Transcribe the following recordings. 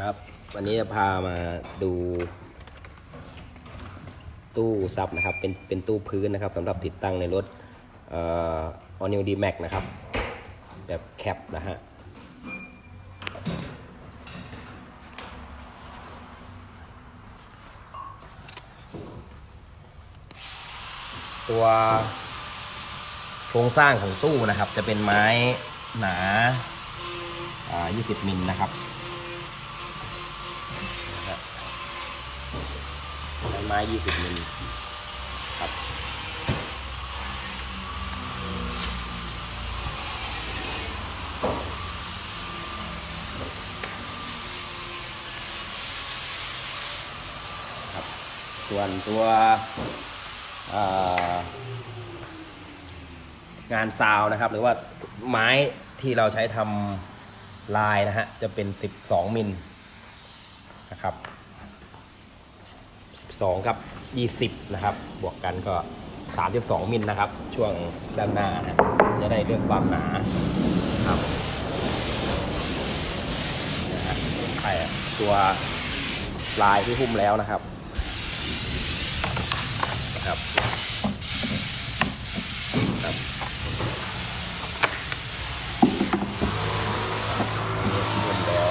ครับ วันนี้จะพามาดู ตู้ซับนะครับ เป็นเป็นตู้พื้นนะครับสำหรับติดตั้งในรถเอ่อ All New D Max นะครับ แบบแคปนะฮะตัวโครงสร้างของตู้นะครับ จะเป็นไม้หนาา20 มิลนนะครับ ใช้ไม้20มิลครับครับส่วนตัวางานซาวน์นะครับ หรือว่าไม้ที่เราใช้ทำลายนะฮะ จะเป็น 12 มิลนะครับ 12กับ 20 นะครับ บวกกันก็ 32 มิลนะครับ ช่วงด้านหน้านะจะได้เรื่องความหนาครับใช่ตัวลายที่หุ้มแล้วนะครับนะครับครับ รวมแล้ว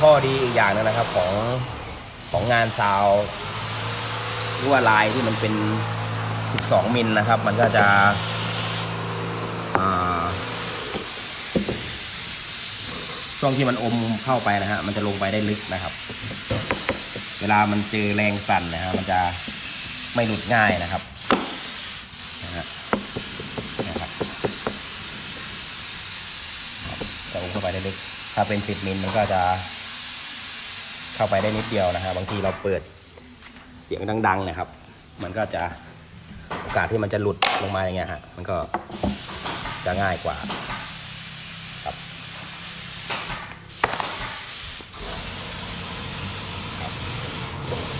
ข้อดีอีกอย่างหนึงนะครับของของงานซาวหรือว่าลายที่มันเป็น 12 มิลนะครับ มันก็จะช่วงที่มันอมเข้าไปนะฮะมันจะลงไปได้ลึกนะครับ เวลามันเจอแรงสั่นนะฮะมันจะไม่หลุดง่ายนะครับนะฮะนะครับจะอมเข้าไปได้ลึก ถ้าเป็น 10 มิลมันก็จะ เข้าไปได้นิดเดียวนะฮะบางทีเราเปิดเสียงดังๆนะครับ มันก็จะโอกาสที่มันจะหลุดลงมาอย่างเงี้ยฮะมันก็จะง่ายกว่าครับ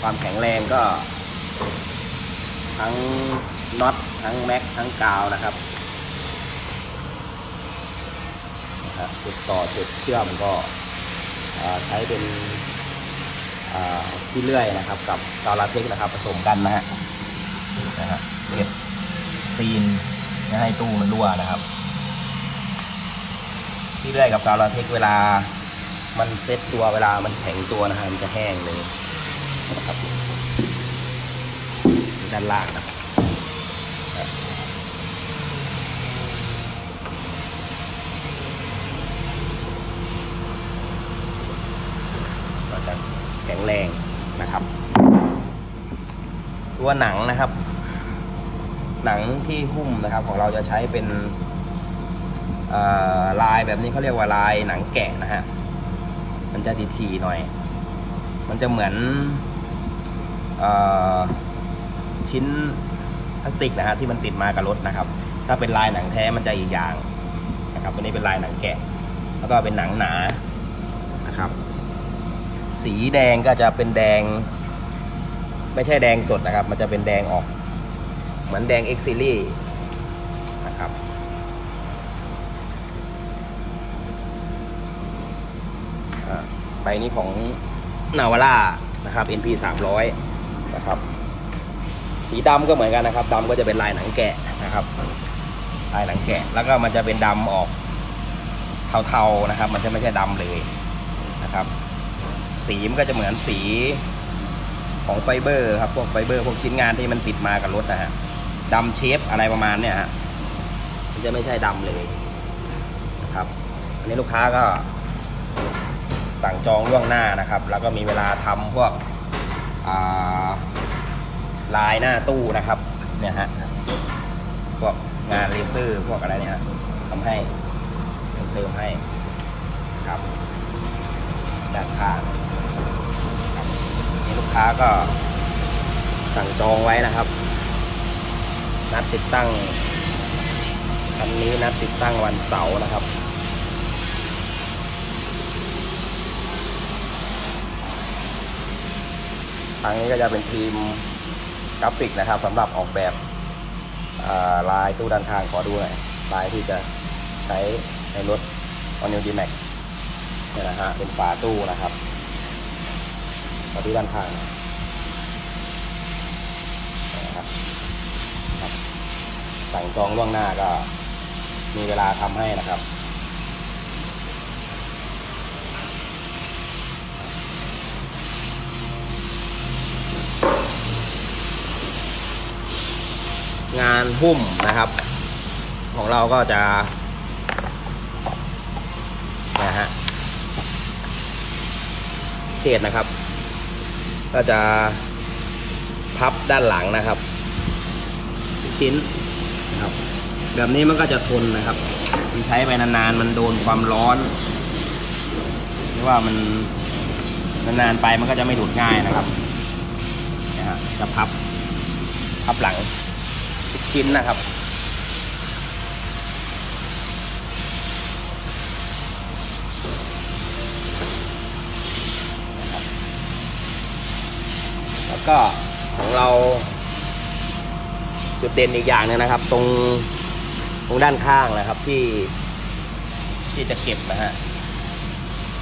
ความแข็งแรงก็ ทั้งน็อตทั้งแม็กทั้งกาวนะครับนะครับจุดต่อจุดเชื่อมก็ใช้เป็น ที่เลื่อยนะครับ กับกาวลาเทกนะครับผสมกันนะฮะนะฮะเก็บซีนไม่ให้ตู้มันรั่วนะครับ ที่เลื่อยกับกาวลาเทกเวลา มันเซ็ตตัวเวลามันแข็งตัวนะฮะมันจะแห้งเลยนะครับด้านล่างนะครับก็จะ แข็งแรงนะครับ ตัวหนังนะครับ หนังที่หุ้มนะครับของเราจะใช้เป็นลายแบบนี้เขาเรียกว่าลายหนังแกะนะฮะ มันจะทีๆหน่อย มันจะเหมือนออชิ้นพลาสติกนะฮะที่มันติดมากับรถนะครับ ถ้าเป็นลายหนังแท้มันจะอีกอย่างนะครับ ตัวนี้เป็นลายหนังแกะ แล้วก็เป็นหนังหนานะครับ สีแดงก็จะเป็นแดง ไม่ใช่แดงสดนะครับ มันจะเป็นแดงออก เหมือนแดงเอ็กซิลี่นะครับใบนี้ของนาวาร่านะครับ NP 300นะครับ สีดำก็เหมือนกันนะครับดำก็จะเป็นลายหนังแกะนะครับลายหนังแกะ แล้วก็มันจะเป็นดำออกเทาๆนะครับ มันจะไม่ใช่ดำเลยนะครับ สีมันก็จะเหมือนสีของไฟเบอร์ครับพวกไฟเบอร์พวกชิ้นงานที่มันติดมากับรถนะฮะดำเชฟอะไรประมาณเนี้ยฮะมันจะไม่ใช่ดำเลยนะครับอันนี้ลูกค้าก็สั่งจองล่วงหน้านะครับ แล้วก็มีเวลาทำพวกาลายหน้าตู้นะครับเนี่ยฮะพวกงานเลเซอร์พวกอะไรเนี่ยทำให้เติมให้ครับด้านข้าง ลูกค้าก็สั่งจองไว้นะครับ นัดติดตั้งคันนี้นัดติดตั้งวันเสาร์นะครับทางนี้ก็จะเป็นทีมกราฟิกนะครับสำหรับออกแบบลายตู้ด้านข้างขอดูหน่อยลายที่จะใช้ในรถ o n e w d m a x เนี่ยนะฮะเป็นฝาตู้นะครับ ฝาตู้ด้านข้างนะครับสั่งจองล่วงหน้าก็มีเวลาทำให้นะครับงานหุ้มนะครับ ของเราก็จะนะฮะเขตนะครับ ก็จะพับด้านหลังนะครับชิ้นนะครับ แบบนี้มันก็จะทนนะครับ มันใช้ไปนานๆ มันโดนความร้อน หรือว่ามันนานๆไปมันก็จะไม่ดูดง่ายนะครับนะฮะจะพับพับหลังชิ้นนะครับ ก็ของเรา จุดเด่นอีกอย่างหนึงนะครับ ตรงตรงด้านข้างนะครับที่ ที่จะเก็บนะฮะ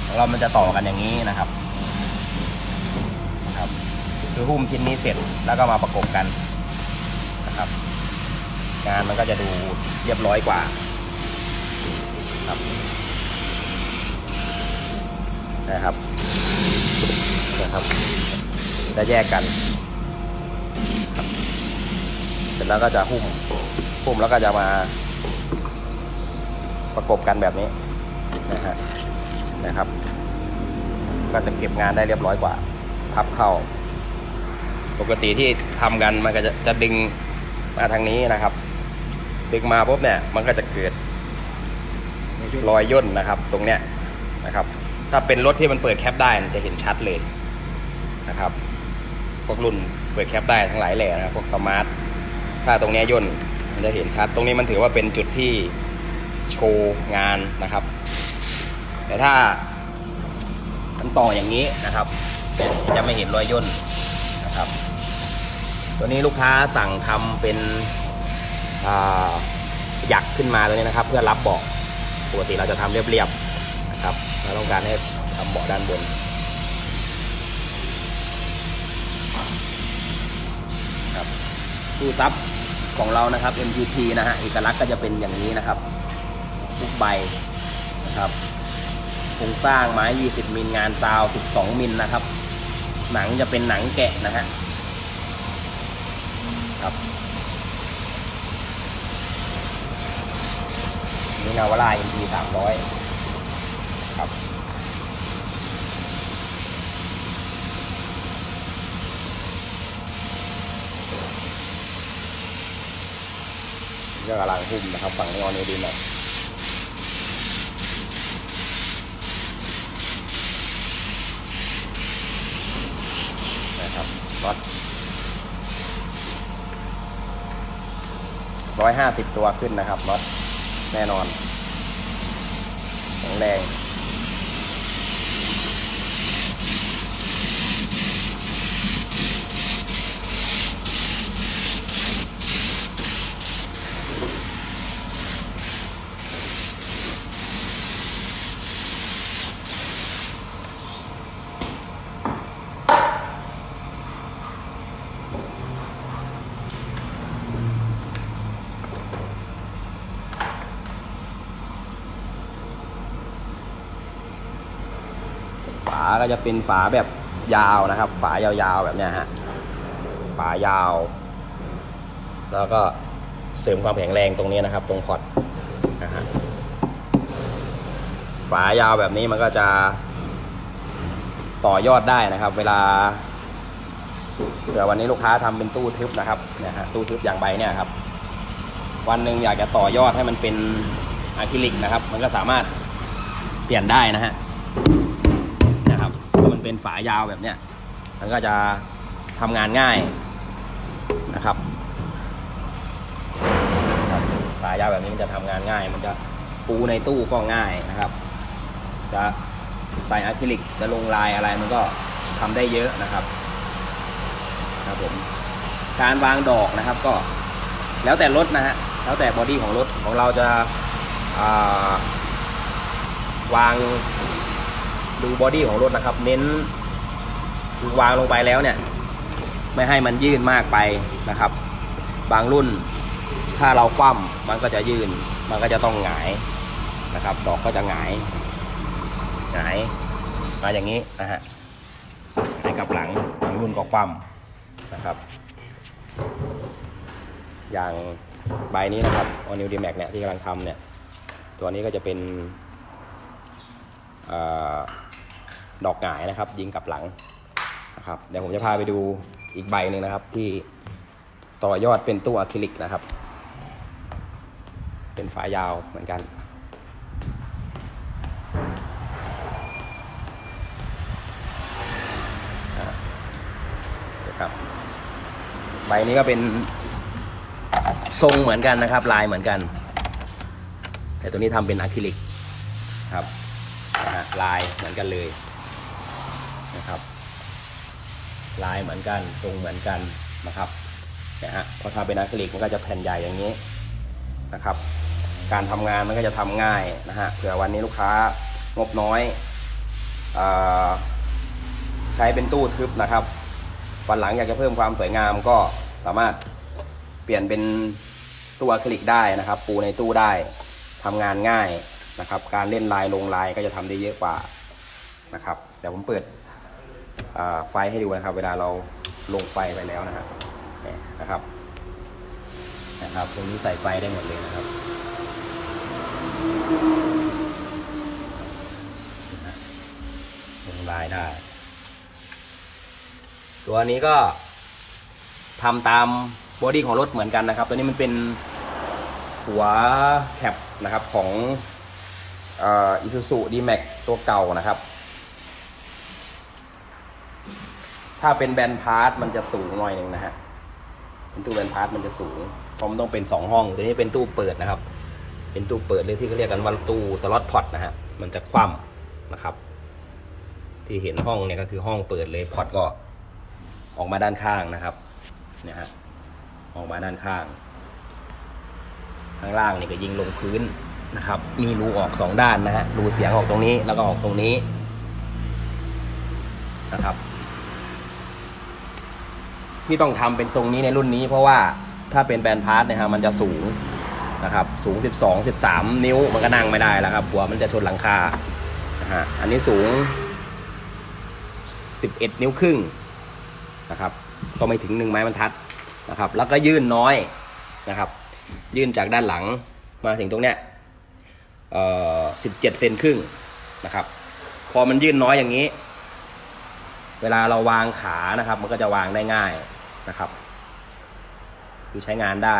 ของเรามันจะต่อกันอย่างนี้นะครับนะครับ คือหุ้มชิ้นนี้เสร็จแล้วก็มาประกบกันนะครับ งานมันก็จะดูเรียบร้อยกว่าครับนะครับนะครับ จะแยกกันครับเสร็จแล้วก็จะหุ้มหุ้มแล้วก็จะมาประกบกันแบบนี้นะฮะนะครับ ก็จะเก็บงานได้เรียบร้อยกว่า พับเข้า ปกติที่ทำกันมันก็จะจะดึงมาทางนี้นะครับ ดึงมาปุ๊บเนี่ยมันก็จะเกิดรอยย่นนะครับ ตรงเนี้ยนะครับ ถ้าเป็นรถที่มันเปิดแคปได้มันจะเห็นชัดเลยนะครับ พวกรุ่นเปิดแคปได้ทั้งหลายแหล่นะครับพวกสมาร์ทถ้าตรงนี้ย่นมันจะเห็นชัด ตรงนี้มันถือว่าเป็นจุดที่โชว์งานนะครับ แต่ถ้ามันต่ออย่างนี้นะครับ จะไม่เห็นรอยย่นนะครับ ตัวนี้ลูกค้าสั่งทำเป็นหยักขึ้นมาตัวนี้นะครับ เพื่อรับเบาะปกติเราจะทำเรียบๆนะครับเราต้องการให้ทำเบาะด้านบนู้ซับของเรานะครับ MUP นะฮะเอกลักษณ์ก็จะเป็นอย่างนี้นะครับทุกใบนะครับโครงสร้างไม้ 20 มิลงานซาว 12 มิลนะครับ หนังจะเป็นหนังแกะนะฮะครับนี่นาวาราย MP 300 ก็กำลังหุ้มนะครับ ฝั่งนอนในดินะนะครับน็อตร้อยห้าสิบตัวขึ้นนะครับน็อตแน่นอนแข็งแรง ก็จะเป็นฝาแบบยาวนะครับ ฝายาวๆแบบเนี้ยฮะฝายาว แล้วก็เสริมความแข็งแรงตรงนี้นะครับ ตรงพอร์ตนะฮะฝายาวแบบนี้มันก็จะต่อยอดได้นะครับ เวลาเผื่อวันนี้ลูกค้าทำเป็นตู้ทึบนะครับเนี่ยฮะตู้ทึบอย่างใบเนี่ยครับ วันหนึ่งอยากจะต่อยอดให้มันเป็นอะคริลิกนะครับ มันก็สามารถเปลี่ยนได้นะฮะ เป็นฝายาวแบบเนี้ยมันก็จะทำงานง่ายนะครับฝายาวแบบนี้มันจะทำงานง่าย มันจะปูในตู้ก็ง่ายนะครับ จะใส่อะคริลิกจะลงลายอะไรมันก็ทำได้เยอะนะครับครับผมการวางดอกนะครับก็แล้วแต่รถนะฮะแล้วแต่บอดี้ของรถของเราจะาวาง ดูบอดี้ของรถนะครับ เน้นคือวางลงไปแล้วเนี่ย ไม่ให้มันยื่นมากไปนะครับ บางรุ่นถ้าเราคว่ำมันก็จะยื่น มันก็จะต้องหงายนะครับ ดอกก็จะหงายหงายมาอย่างนี้นะฮะให้กับหลังบางรุ่นก็คว่ำนะครับ อย่างใบนี้นะครับออนิวดีแม็กเนี่ยที่กำลังทำเนี่ย ตัวนี้ก็จะเป็นเออ ดอกหงายนะครับ ยิงกลับหลังนะครับเดี๋ยวผมจะพาไปดูอีกใบหนึ่งนะครับ ที่ต่อยอดเป็นตู้อะคริลิกนะครับ เป็นฝายาวเหมือนกันนะครับใบนี้ก็เป็นทรงเหมือนกันนะครับ ลายเหมือนกัน แต่ตัวนี้ทำเป็นอะคริลิกครับลายเหมือนกันเลย นะครับ ลายเหมือนกันทรงเหมือนกันนะครับนะฮะพอทำเป็นอะคริลิกมันก็จะแผ่นใหญ่อย่างนี้นะครับ การทำงานมันก็จะทำง่ายนะฮะเผื่อวันนี้ลูกค้างบน้อยอใช้เป็นตู้ทึบนะครับวันหลังอยากจะเพิ่มความสวยงามก็สามารถเปลี่ยนเป็นตู้อะคริลิกได้นะครับ ปูในตู้ได้ทำงานง่ายนะครับ การเล่นลายลงลายก็จะทำได้เยอะกว่านะครับเดี๋ยวผมเปิด ไฟให้ดูนะครับ เวลาเราลงไฟไปแล้วนะครับนะครับนะครับ ตรงนี้ใส่ไฟได้หมดเลยนะครับลงลายได้ ตัวนี้ก็ทำตามบอดี้ของรถเหมือนกันนะครับ ตัวนี้มันเป็นหัวแคปนะครับของอิซูซูดีแม็กตัวเก่านะครับ ถ้าเป็นแบนพาร์ทมันจะสูงหน่อยหนึ่งนะฮะเป็นตู้แบนพาร์ทมันจะสูงเพราะมันต้องเป็นสองห้องตัวนี้เป็นตู้เปิดนะครับ เป็นตู้เปิดเลยที่เขาเรียกกันว่าตู้สล็อตพอตนะฮะมันจะคว่ำนะครับ ที่เห็นห้องเนี่ยก็คือห้องเปิดเลยพอตก็ออกมาด้านข้างนะครับเนี่ยฮะออกมาด้านข้าง ข้างล่างนี่ก็ยิงลงพื้นนะครับ มีรูออกสองด้านนะฮะรูเสียงออกตรงนี้แล้วก็ออกตรงนี้นะครับ ที่ต้องทำเป็นทรงนี้ในรุ่นนี้ เพราะว่าถ้าเป็นแบนพาร์ทนะฮะมันจะสูงนะครับสูง 12 13 นิ้วมันก็นั่งไม่ได้แล้วครับหัวมันจะชนหลังคานะฮะอันนี้สูง 11 นิ้วครึ่งนะครับก็ไม่ถึงหนึ่งไม้บรรทัดนะครับ แล้วก็ยื่นน้อยนะครับ ยื่นจากด้านหลังมาถึงตรงเนี้ยเอ่อสิบเจ็ดเซนครึ่งนะครับ พอมันยื่นน้อยอย่างนี้ เวลาเราวางขานะครับ มันก็จะวางได้ง่าย นะครับ คือใช้งานได้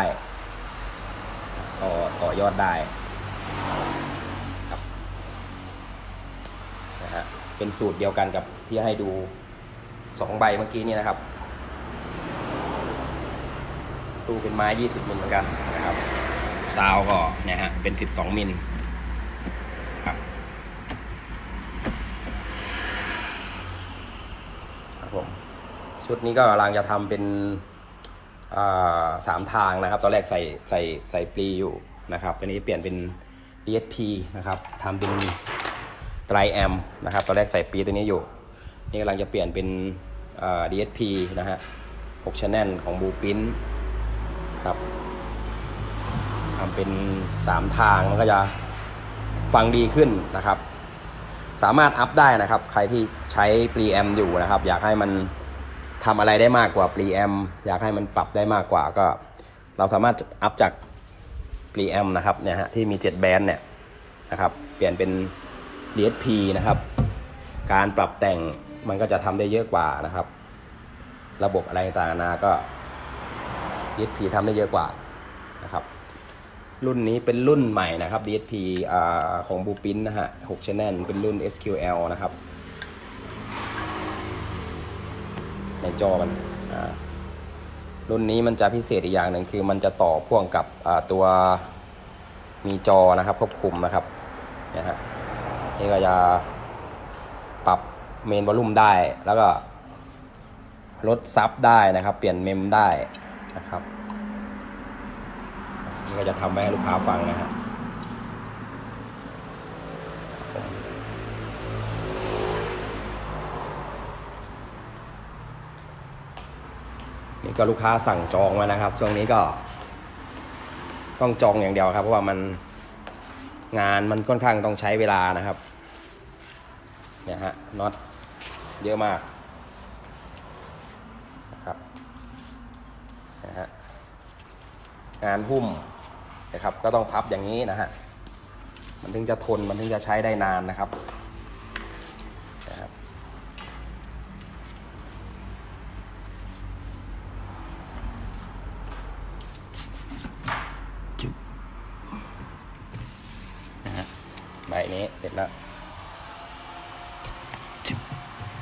ต่อต่อยอดได้นะฮะเป็นสูตรเดียวกันกับที่ให้ดูสองใบเมื่อกี้นี่นะครับ ตู้เป็นไม้ยี่สิบมิลเหมือนกันนะครับซาวก็นี่ยฮะเป็นสิบสองมิลครับครับผม ชุดนี้ก็กำลังจะทำเป็นสามทางนะครับ ตอนแรกใส่ใส่ใส่ปลีอยู่นะครับตอนนี้เปลี่ยนเป็น DSP นะครับทำเป็นไตรแอมนะครับ ตอนแรกใส่ปลีตัวนี้อยู่ นี่กำลังจะเปลี่ยนเป็น DSP นะฮะ6 channel ของบูปินครับทำเป็น 3 ทางมันก็จะฟังดีขึ้นนะครับ สามารถอัพได้นะครับ ใครที่ใช้ปรีแอมอยู่นะครับ อยากให้มัน ทำอะไรได้มากกว่าปรีแอมอยากให้มันปรับได้มากกว่าก็ เราสามารถอัพจากปรีแอมนะครับเนี่ยฮะที่มี 7 แบนด์เนี่ยนะครับ เปลี่ยนเป็น DSP นะครับ การปรับแต่งมันก็จะทำได้เยอะกว่านะครับ ระบบอะไรต่างๆนาก็ DSP ทำได้เยอะกว่านะครับ รุ่นนี้เป็นรุ่นใหม่นะครับ DSP อของบูปินนะฮะ6 channel เป็นรุ่น SQL นะครับ ในจอมันรุ่นนี้มันจะพิเศษอีกอย่างหนึ่งคือ มันจะต่อพ่วงกับตัวมีจอนะครับควบคุมนะครับนี่ยฮะนี่ก็จะปรับเมนวอลลุ่มได้แล้วก็ลดซับได้นะครับ เปลี่ยนเมมได้นะครับนี่ก็จะทำให้ลูกค้าฟังนะฮะนี่ ก็ลูกค้าสั่งจองมานะครับ ช่วงนี้ก็ ต้องจองอย่างเดียวครับ เพราะว่ามันงานมันค่อนข้างต้องใช้เวลานะครับ เนี่ยฮะน็อตเยอะมากนะครับนะฮะงานหุ้มนะครับ ก็ต้องพับอย่างนี้นะฮะมันถึงจะทนมันถึงจะใช้ได้นานนะครับนะครับ นะฮะใบนี้เสร็จแล้วอืม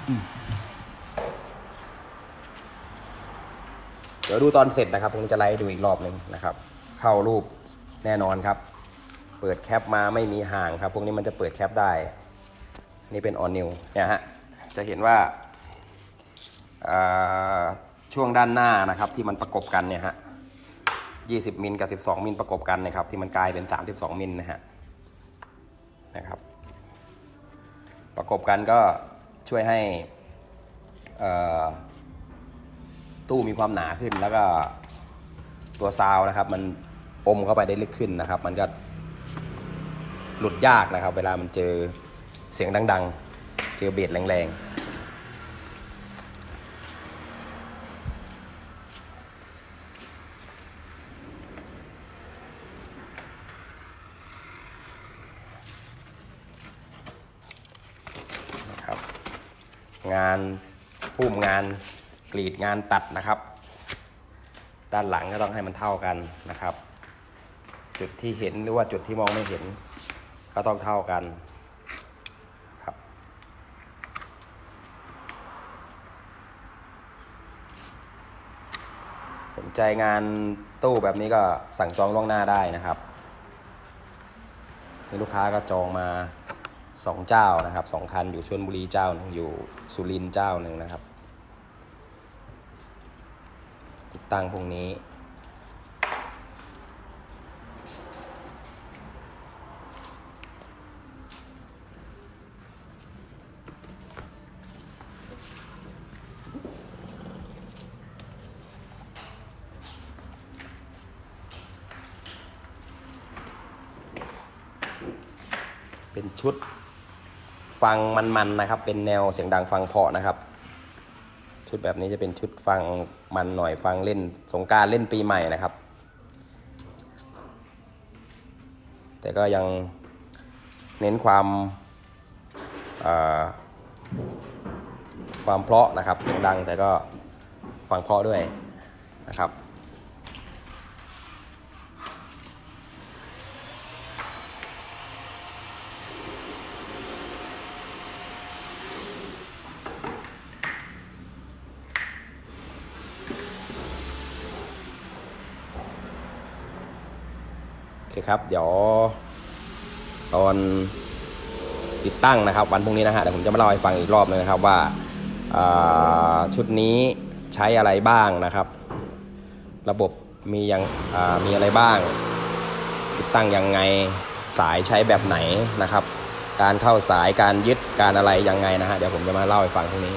เดี๋ยวดูตอนเสร็จนะครับ ผมจะไล่ดูอีกรอบหนึ่งนะครับ เข้ารูปแน่นอนครับ เปิดแคปมาไม่มีห่างครับ พวกนี้มันจะเปิดแคปได้ นี่เป็นออนนิวเนี่ยฮะ จะเห็นว่าอ่าช่วงด้านหน้านะครับ ที่มันประกบกันเนี่ยฮะ20มิลกับ12มิลประกบกันนะครับ ที่มันกลายเป็น 32มิลนะฮะนะครับ ประกบกันก็ ช่วยให้ตู้มีความหนาขึ้นแล้วก็ตัวซาวน์นะครับ มันอมเข้าไปได้ลึกขึ้นนะครับ มันก็หลุดยากนะครับ เวลามันเจอเสียงดัง ๆ เจอเบสแรงๆนะครับ งานพุ่มงานกรีดงานตัดนะครับ ด้านหลังก็ต้องให้มันเท่ากันนะครับ จุดที่เห็นหรือว่าจุดที่มองไม่เห็น ก็ต้องเท่ากันครับ สนใจงานตู้แบบนี้ก็สั่งจองล่วงหน้าได้นะครับมีลูกค้าก็จองมา สองเจ้านะครับสองคันอยู่ชลบุรีเจ้าหนึ่งอยู่สุรินทร์เจ้าหนึ่งนะครับ ติดตั้งพวกนี้ เป็นชุด ฟังมันๆนะครับ เป็นแนวเสียงดังฟังเพาะนะครับ ชุดแบบนี้จะเป็นชุดฟังมันหน่อยฟังเล่นสงการเล่นปีใหม่นะครับ แต่ก็ยังเน้นความความเพาะนะครับ เสียงดังแต่ก็ฟังเพาะด้วยนะครับ ครับ เดี๋ยว ตอนติดตั้งนะครับ วันพรุ่งนี้นะฮะเดี๋ยวผมจะมาเล่าให้ฟังอีกรอบนึงนะครับว่าาชุดนี้ใช้อะไรบ้างนะครับ ระบบมียังมีอะไรบ้าง ติดตั้งยังไงสายใช้แบบไหนนะครับ การเข้าสายการยึดการอะไรยังไงนะฮะเดี๋ยวผมจะมาเล่าให้ฟังพรุ่งนี้